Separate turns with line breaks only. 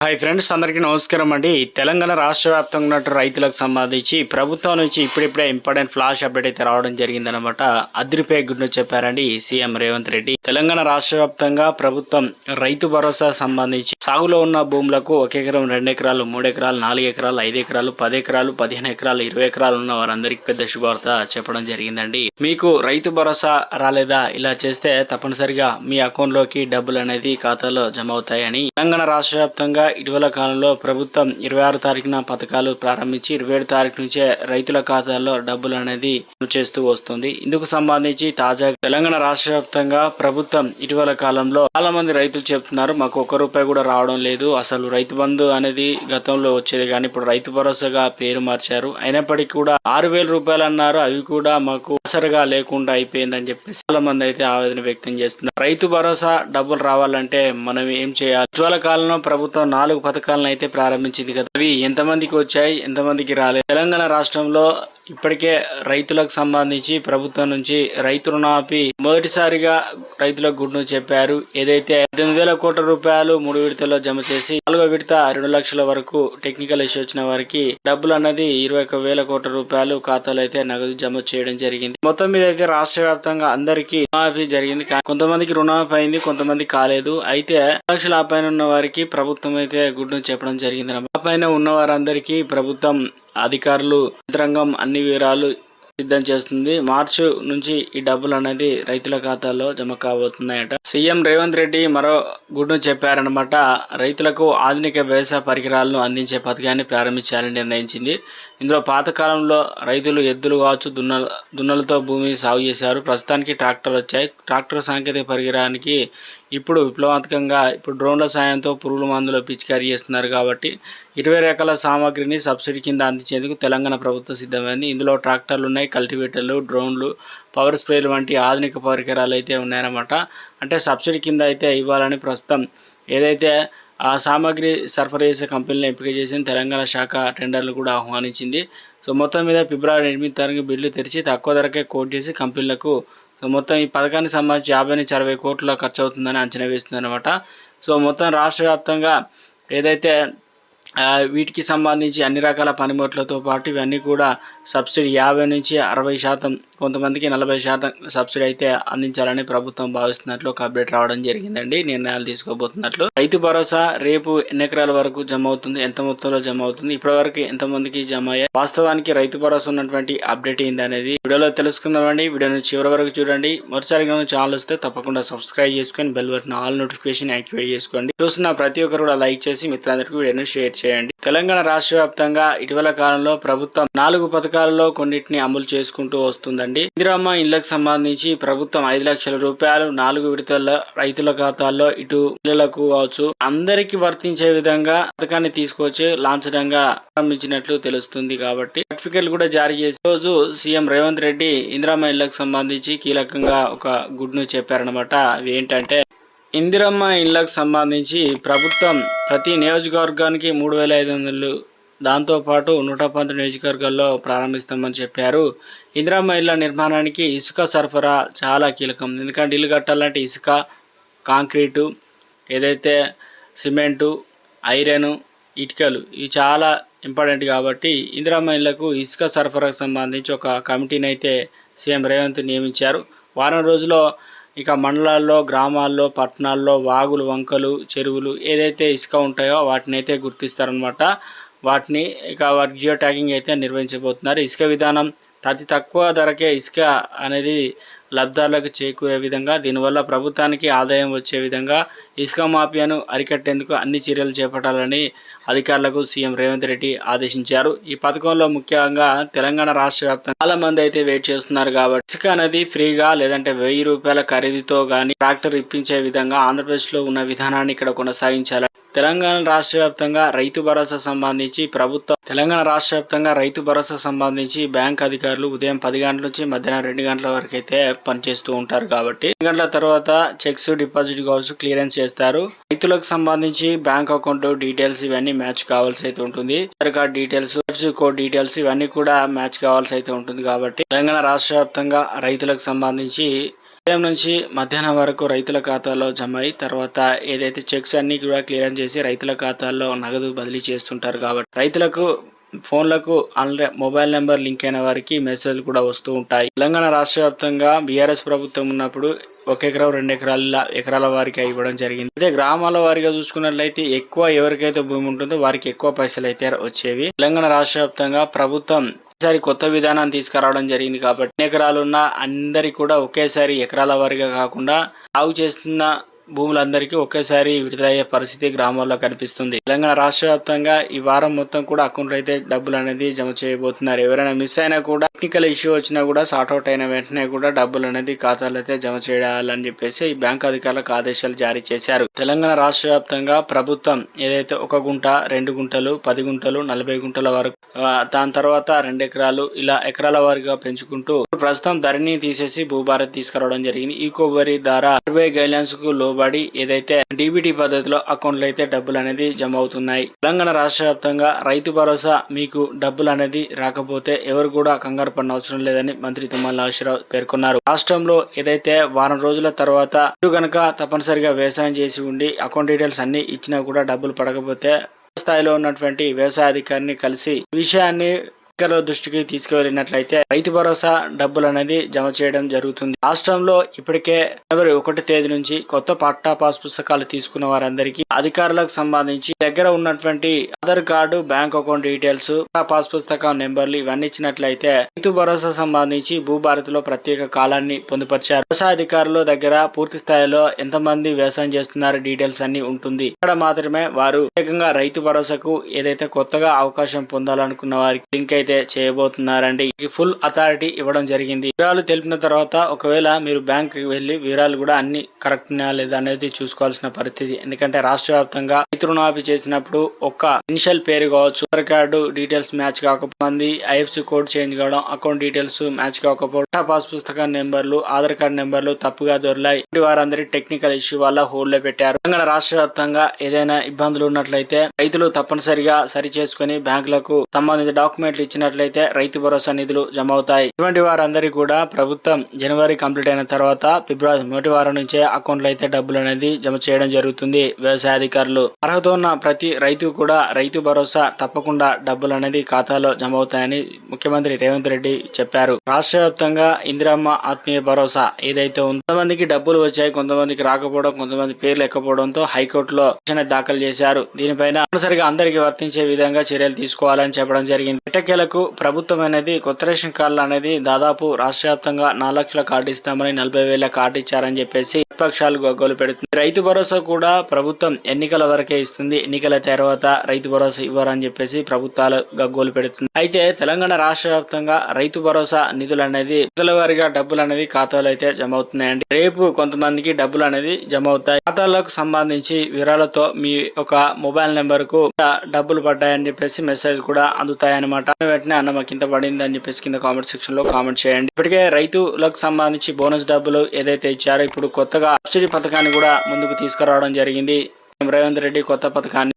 Hi friends అందరికీ నమస్కారం అండి. తెలంగాణ రాష్ట్ర వ్యాప్తంగా ఉన్నట్టు రైతులకు సంబంధించి ప్రభుత్వం నుంచి ఇప్పుడిప్పుడే ఇంపార్టెంట్ ఫ్లాష్ అప్డేట్ అయితే రావడం జరిగిందనమాట అదిరిపై గుడ్ను చెప్పారండి సీఎం రేవంత్ రెడ్డి. తెలంగాణ రాష్ట్ర వ్యాప్తంగా ప్రభుత్వం రైతు భరోసా సంబంధించి సాగులో ఉన్న భూములకు ఒక ఎకరం రెండు ఎకరాలు మూడు ఎకరాలు నాలుగు ఎకరాలు ఐదు ఎకరాలు పది ఎకరాలు పదిహేను ఎకరాలు ఇరవై ఎకరాలు ఉన్న వారందరికీ పెద్ద శుభవార్త చెప్పడం జరిగిందండి. మీకు రైతు భరోసా రాలేదా? ఇలా చేస్తే తప్పనిసరిగా మీ అకౌంట్లోకి డబ్బులు అనేది ఖాతాలో జమ అవుతాయని తెలంగాణ రాష్ట్ర వ్యాప్తంగా ఇటీవల కాలంలో ప్రభుత్వం ఇరవై ఆరు తారీఖున పథకాలు ప్రారంభించి ఇరవై ఏడు తారీఖు నుంచే రైతుల ఖాతాల్లో డబ్బులు అనేది చేస్తూ వస్తుంది. ఇందుకు సంబంధించి తాజా తెలంగాణ రాష్ట్ర వ్యాప్తంగా ప్రభుత్వం ఇటీవల కాలంలో చాలా మంది రైతులు చెప్తున్నారు మాకు ఒక్క రూపాయి కూడా రావడం లేదు అసలు రైతు బంధు అనేది గతంలో వచ్చేది కానీ ఇప్పుడు రైతు భరోసాగా పేరు మార్చారు. అయినప్పటికీ కూడా ఆరు వేల రూపాయలు అన్నారు అవి కూడా మాకు అవసరగా లేకుండా అయిపోయిందని చెప్పి చాలా మంది అయితే ఆవేదన వ్యక్తం చేస్తున్నారు. రైతు భరోసా డబ్బులు రావాలంటే మనం ఏం చేయాలి? ఇటీవల కాలంలో ప్రభుత్వం నాలుగు పథకాలను అయితే ప్రారంభించింది కదా. అవి ఎంతమందికి వచ్చాయి? ఎంతమందికి రాలేదు? తెలంగాణ రాష్ట్రంలో ఇప్పటికే రైతులకు సంబంధించి ప్రభుత్వం నుంచి రైతు రుణాపి మొదటిసారిగా రైతులకు గుడ్ను చెప్పారు. ఏదైతే ఎనిమిది వేల కోట్ల రూపాయలు మూడు విడతల్లో జమ చేసి నాలుగో విడత రెండు లక్షల వరకు టెక్నికల్ ఇష్యూ వచ్చిన వారికి డబ్బులు అన్నది ఇరవై ఒక వేల కోట్ల రూపాయలు ఖాతాలో అయితే నగదు జమ చేయడం జరిగింది. మొత్తం మీద అయితే రాష్ట్ర వ్యాప్తంగా అందరికీ రుణమాఫీ జరిగింది. కొంతమందికి రుణమాఫీ అయింది కొంతమంది కాలేదు. అయితే లక్షల ఆ పైన ఉన్న వారికి ప్రభుత్వం అయితే గుడ్ను చెప్పడం జరిగింది ఆ పైన ఉన్న వారందరికీ ప్రభుత్వం అధికారులు యంత్రాంగం అన్ని వివరాలు సిద్ధం చేస్తుంది. మార్చి నుంచి ఈ డబ్బులు అనేది రైతుల ఖాతాలో జమ కాబోతున్నాయట. సీఎం రేవంత్ రెడ్డి మరో గుడ్ను చెప్పారనమాట రైతులకు ఆధునిక వ్యవసాయ పరికరాలను అందించే పథకాన్ని ప్రారంభించాలని నిర్ణయించింది. ఇందులో పాతకాలంలో రైతులు ఎద్దులు కావచ్చు దున్న దున్నలతో భూమి సాగు చేశారు. ప్రస్తుతానికి ట్రాక్టర్ వచ్చాయి. ట్రాక్టర్ సాంకేతిక పరికరానికి ఇప్పుడు విప్లవాత్మకంగా ఇప్పుడు డ్రోన్ల సాయంతో పురుగుల మందులు పిచికారీ చేస్తున్నారు కాబట్టి ఇరవై రకాల సామాగ్రిని సబ్సిడీ కింద అందించేందుకు తెలంగాణ ప్రభుత్వం సిద్ధమైంది. ఇందులో ట్రాక్టర్లు ఉన్నాయి కల్టివేటర్లు డ్రోన్లు పవర్ స్ప్రేలు వంటి ఆధునిక పరికరాలు అయితే ఉన్నాయన్నమాట. అంటే సబ్సిడీ కింద అయితే ఇవ్వాలని ప్రస్తుతం ఏదైతే ఆ సామాగ్రి సరఫరా చేసే కంపెనీలను ఎంపిక చేసిన తెలంగాణ శాఖ టెండర్లు కూడా ఆహ్వానించింది. సో మొత్తం మీద ఫిబ్రవరి ఎనిమిది తారీఖు బిల్లు తెరిచి తక్కువ ధరకే కోట్ చేసి కంపెనీలకు సో మొత్తం ఈ పథకానికి సంబంధించి యాభై నుంచి అరవై కోట్ల ఖర్చు అవుతుందని అంచనా వేస్తుందన్నమాట సో మొత్తం రాష్ట్ర వ్యాప్తంగా ఏదైతే వీటికి సంబంధించి అన్ని రకాల పనిముట్లతో పాటు ఇవన్నీ కూడా సబ్సిడీ యాభై నుంచి అరవై శాతం కొంతమందికి నలభై శాతం సబ్సిడీ అయితే అందించాలని ప్రభుత్వం భావిస్తున్నట్లు ఒక అప్డేట్ రావడం జరిగిందండి. నిర్ణయాలు తీసుకోబోతున్నట్లు. రైతు భరోసా రేపు ఎన్ని ఎకరాల వరకు జమ అవుతుంది ఎంత మొత్తంలో జమ అవుతుంది ఇప్పటివరకు ఎంతమందికి జమ అయ్యాయి వాస్తవానికి రైతు భరోసా ఉన్నటువంటి అప్డేట్ ఏంది అనేది వీడియోలో తెలుసుకుందామండి. వీడియోని చివరి వరకు చూడండి. మరోసారి ఛానల్ వస్తే తప్పకుండా సబ్స్క్రైబ్ చేసుకొని bell button all notification activate చేసుకోండి. చూస్తున్న ప్రతి ఒక్కరు కూడా లైక్ చేసి మిత్రులందరికీ వీడియోని షేర్ చేయండి. తెలంగాణ రాష్ట్ర వ్యాప్తంగా ఇటీవల కాలంలో ప్రభుత్వం నాలుగు పథకాలలో కొన్నిటిని అమలు చేసుకుంటూ వస్తుందండి. ఇందిరమ్మ ఇళ్ళకు సంబంధించి ప్రభుత్వం ఐదు లక్షల రూపాయలు నాలుగు విడతల్లో రైతుల ఖాతాల్లో ఇటు పిల్లలకు కావచ్చు అందరికి వర్తించే విధంగా పథకాన్ని తీసుకొచ్చి లాంఛనంగా ప్రారంభించినట్లు తెలుస్తుంది కాబట్టి సర్టిఫికెట్లు కూడా జారీ చేసి రోజు సీఎం రేవంత్ రెడ్డి ఇందిరమ్మ ఇళ్ళకు సంబంధించి కీలకంగా ఒక గుడ్ న్యూస్ చెప్పారనమాట అవి ఏంటంటే ఇందిరమ్మ ఇళ్ళకు సంబంధించి ప్రభుత్వం ప్రతి నియోజకవర్గానికి మూడు వేల ఐదు వందలు దాంతోపాటు నూట పంతొమ్మిది నియోజకవర్గాల్లో ప్రారంభిస్తామని చెప్పారు. ఇందిరమ్మ నిర్మాణానికి ఇసుక సరఫరా చాలా కీలకం. ఎందుకంటే ఇల్లు కట్టాలంటే ఇసుక కాంక్రీటు ఏదైతే సిమెంటు ఐరన్ ఇటుకలు ఇవి చాలా ఇంపార్టెంట్ కాబట్టి ఇందిరమ్మ ఇసుక సరఫరాకు సంబంధించి ఒక కమిటీని అయితే సీఎం రేవంత్ నియమించారు. వారం రోజుల్లో ఇక మండలాల్లో గ్రామాల్లో పట్టణాల్లో వాగులు వంకలు చెరువులు ఏదైతే ఇసుక ఉంటాయో వాటిని అయితే గుర్తిస్తారనమాట వాటిని ఇక వాటి జియో ట్యాగింగ్ అయితే నిర్వహించబోతున్నారు. ఇసుక విధానం అతి తక్కువ ధరకే ఇసుక అనేది లబ్ధారులకు చేకూరే విధంగా దీనివల్ల ప్రభుత్వానికి ఆదాయం వచ్చే విధంగా ఇసుక మాఫియాను అరికట్టేందుకు అన్ని చర్యలు చేపట్టాలని అధికారులకు సీఎం రేవంత్ రెడ్డి ఆదేశించారు. ఈ పథకంలో ముఖ్యంగా తెలంగాణ రాష్ట్ర వ్యాప్తంగా చాలా మంది అయితే వెయిట్ చేస్తున్నారు కాబట్టి ఇసుక అనేది ఫ్రీగా లేదంటే వెయ్యి రూపాయల ఖరీదుతో కానీ ట్రాక్టర్ ఇప్పించే విధంగా ఆంధ్రప్రదేశ్లో ఉన్న విధానాన్ని ఇక్కడ కొనసాగించాలి తెలంగాణ రాష్ట్ర వ్యాప్తంగా రైతు భరోసా సంబంధించి ప్రభుత్వం తెలంగాణ రాష్ట్ర వ్యాప్తంగా రైతు భరోసా సంబంధించి బ్యాంక్ అధికారులు ఉదయం పది గంటల నుంచి మధ్యాహ్నం రెండు గంటల వరకు అయితే పనిచేస్తూ ఉంటారు కాబట్టి రెండు గంటల తర్వాత చెక్స్ డిపాజిట్ కావచ్చు క్లియరెన్స్ చేస్తారు. రైతులకు సంబంధించి బ్యాంక్ అకౌంట్ డీటెయిల్స్ ఇవన్నీ మ్యాచ్ కావాల్సి అయితే ఉంటుంది. Aadhaar card details code details ఇవన్నీ కూడా మ్యాచ్ కావాల్సి అయితే ఉంటుంది కాబట్టి తెలంగాణ రాష్ట్ర వ్యాప్తంగా రైతులకు సంబంధించి ఉదయం నుంచి మధ్యాహ్నం వరకు రైతుల ఖాతాలో జమ అయి తర్వాత ఏదైతే చెక్స్ అన్ని కూడా క్లియర్ చేసి రైతుల ఖాతాల్లో నగదు బదిలీ చేస్తుంటారు కాబట్టి రైతులకు ఫోన్లకు ఆన్లైన్ మొబైల్ నెంబర్ లింక్ అయిన వారికి మెసేజ్లు కూడా వస్తూ ఉంటాయి. తెలంగాణ రాష్ట్ర వ్యాప్తంగా బీఆర్ఎస్ ప్రభుత్వం ఉన్నప్పుడు ఒక ఎకరం రెండు ఎకరాల ఎకరాల వారికి ఇవ్వడం జరిగింది. అదే గ్రామాల వారిగా చూసుకున్నట్లయితే ఎక్కువ ఎవరికైతే భూమి ఉంటుందో వారికి ఎక్కువ పైసలు అయితే వచ్చేవి. తెలంగాణ రాష్ట్ర వ్యాప్తంగా ప్రభుత్వం ఈసారి కొత్త విధానాన్ని తీసుకురావడం జరిగింది కాబట్టి ఎన్ని ఎకరాలు అందరికి కూడా ఒకేసారి ఎకరాల వారిగా కాకుండా సాగు చేస్తున్న భూములందరికీ ఒకేసారి విడుదలయ్యే పరిస్థితి గ్రామాల్లో కనిపిస్తుంది. తెలంగాణ రాష్ట్ర వ్యాప్తంగా ఈ వారం మొత్తం కూడా అకౌంట్లో అయితే డబ్బులు అనేది జమ చేయబోతున్నారు. ఎవరైనా మిస్ అయినా కూడా టెక్నికల్ ఇష్యూ వచ్చినా కూడా సార్ట్ అవుట్ అయిన వెంటనే కూడా డబ్బులు అనేది ఖాతాలో అయితే జమ చేయాలని చెప్పేసి ఈ బ్యాంక్ అధికారులకు ఆదేశాలు జారీ చేశారు. తెలంగాణ రాష్ట్ర వ్యాప్తంగా ప్రభుత్వం ఏదైతే ఒక గుంట రెండు గుంటలు పది గుంటలు నలభై గుంటల వరకు దాని తర్వాత రెండు ఎకరాలు ఇలా ఎకరాల వారిగా పెంచుకుంటూ ప్రస్తుతం ధరణి తీసేసి భూభారత్ తీసుకురావడం జరిగింది. ఈ కొబ్బరి ద్వారా ఆర్బీఐ గైడ్లైన్స్కు లోబడి ఏదైతే డీబీటీ పద్ధతిలో అకౌంట్లు అయితే డబ్బులు అనేది జమ అవుతున్నాయి తెలంగాణ రాష్ట్ర వ్యాప్తంగా రైతు భరోసా మీకు డబ్బులు అనేది రాకపోతే ఎవరు కూడా కంగారు పడిన అవసరం లేదని మంత్రి తుమ్మల నాగేశ్వరరావు పేర్కొన్నారు. రాష్ట్రంలో ఏదైతే వారం రోజుల తర్వాత మీరు కనుక తప్పనిసరిగా వ్యవసాయం చేసి ఉండి అకౌంట్ డీటెయిల్స్ అన్ని ఇచ్చినా కూడా డబ్బులు పడకపోతే స్థాయిలో ఉన్నటువంటి వ్యవసాయ అధికారిని కలిసి విషయాన్ని అధికారుల దృష్టికి తీసుకువెళ్ళినట్లయితే రైతు భరోసా డబ్బులు అనేది జమ చేయడం జరుగుతుంది. రాష్ట్రంలో ఇప్పటికే జనవరి ఒకటి తేదీ నుంచి కొత్త పట్టా పాస్ పుస్తకాలు తీసుకున్న వారందరికీ అధికారులకు సంబంధించి దగ్గర ఉన్నటువంటి Aadhaar card bank account details pass పుస్తకం నెంబర్లు ఇవన్నీ ఇచ్చినట్లయితే రైతు భరోసా సంబంధించి భూభారతిలో ప్రత్యేక కాలాన్ని పొందుపరిచారు. వ్యవసాయ అధికారుల దగ్గర పూర్తి స్థాయిలో ఎంతమంది వ్యవసాయం చేస్తున్నారు డీటెయిల్స్ అన్ని ఉంటుంది. ఇక్కడ మాత్రమే వారు ప్రత్యేకంగా రైతు భరోసాకు ఏదైతే కొత్తగా అవకాశం పొందాలనుకున్న వారికి లింక్ అయితే చేయబోతున్నారండి ఈ ఫుల్ అథారిటీ ఇవ్వడం జరిగింది. వివరాలు తెలిపిన తర్వాత ఒకవేళ మీరు బ్యాంక్ వెళ్ళి వివరాలు కూడా అన్ని కరెక్ట్ లేదా అనేది చూసుకోవాల్సిన పరిస్థితి. ఎందుకంటే రాష్ట్ర వ్యాప్తంగా రైతు రుణమాఫీ చేసినప్పుడు ఒక్క ఇనిషియల్ పేరు కావచ్చు ఆధార్ కార్డు డీటెయిల్స్ మ్యాచ్ కాకపోతే ఐఎఫ్సి కోడ్ చేంజ్ కావడం అకౌంట్ డీటెయిల్స్ మ్యాచ్ కాకపోవడం పాస్ పుస్తకం నెంబర్లు ఆధార్ కార్డు నెంబర్లు తప్పుగా దొరికాయి వారందరి టెక్నికల్ ఇష్యూ వల్ల హోల్డ్లో పెట్టారు. తెలంగాణ రాష్ట్ర వ్యాప్తంగా ఏదైనా ఇబ్బందులు ఉన్నట్లయితే రైతులు తప్పనిసరిగా సరి చేసుకుని బ్యాంకులకు సంబంధించిన డాక్యుమెంట్లు ఇచ్చినట్లయితే రైతు భరోసా నిధులు జమ అవుతాయి ఇటువంటి వారందరికీ కూడా ప్రభుత్వం జనవరి కంప్లీట్ అయిన తర్వాత ఫిబ్రవరి మొదటి వారం నుంచే అకౌంట్లో అయితే డబ్బులు అనేది జమ చేయడం జరుగుతుంది వ్యవసాయ అధికారులు. అర్హత ఉన్న ప్రతి రైతు కూడా రైతు భరోసా తప్పకుండా డబ్బులు అనేది ఖాతాలో జమ అవుతాయని ముఖ్యమంత్రి రేవంత్ రెడ్డి చెప్పారు. రాష్ట్ర వ్యాప్తంగా ఇందిరమ్మ ఆత్మీయ భరోసా ఏదైతే ఉందో కొంతమందికి డబ్బులు వచ్చాయి కొంతమందికి రాకపోవడం కొంతమంది పేర్లు ఎక్కపోవడంతో హైకోర్టులో దాఖలు చేశారు. దీనిపైన తప్పనిసరిగా అందరికీ వర్తించే విధంగా చర్యలు తీసుకోవాలని చెప్పడం జరిగింది. ఎట్టకేలకు ప్రభుత్వం అనేది కొత్త రేషన్ కార్డులు అనేది దాదాపు రాష్ట్ర వ్యాప్తంగా నాలుగు లక్షల కార్డు ఇస్తామని నలభై వేల కార్డు ఇచ్చారని చెప్పేసి విపక్షాలు గగ్గోలు పెడుతుంది రైతు భరోసా కూడా ప్రభుత్వం ఎన్నికల వరకే ఇస్తుంది. ఎన్నికల తర్వాత రైతు భరోసా ఇవ్వరని చెప్పేసి ప్రభుత్వాలు గగ్గోలు పెడుతుంది అయితే తెలంగాణ రాష్ట్ర వ్యాప్తంగా రైతు భరోసా నిధులు అనేది విడుదల వారిగా డబ్బులు అనేది ఖాతాలో అయితే జమ అవుతున్నాయండి రేపు కొంతమందికి డబ్బులు అనేది జమ అవుతాయి ఖాతాలకు సంబంధించి వివరాలతో మీ ఒక మొబైల్ నెంబర్కు డబ్బులు పడ్డాయని చెప్పేసి మెసేజ్ కూడా అందుతాయన్నమాట. వెంటనే అన్న మాకు ఇంత పడింది అని చెప్పేసి కింద కామెంట్ సెక్షన్లో కామెంట్ చేయండి. ఇప్పటికే రైతులకు సంబంధించి బోనస్ డబ్బులు ఏదైతే ఇచ్చారో ఇప్పుడు కొత్తగా సబ్సిడీ పథకాన్ని కూడా ముందుకు తీసుకురావడం జరిగింది. రేవంత్ రెడ్డి కొత్త పథకాన్ని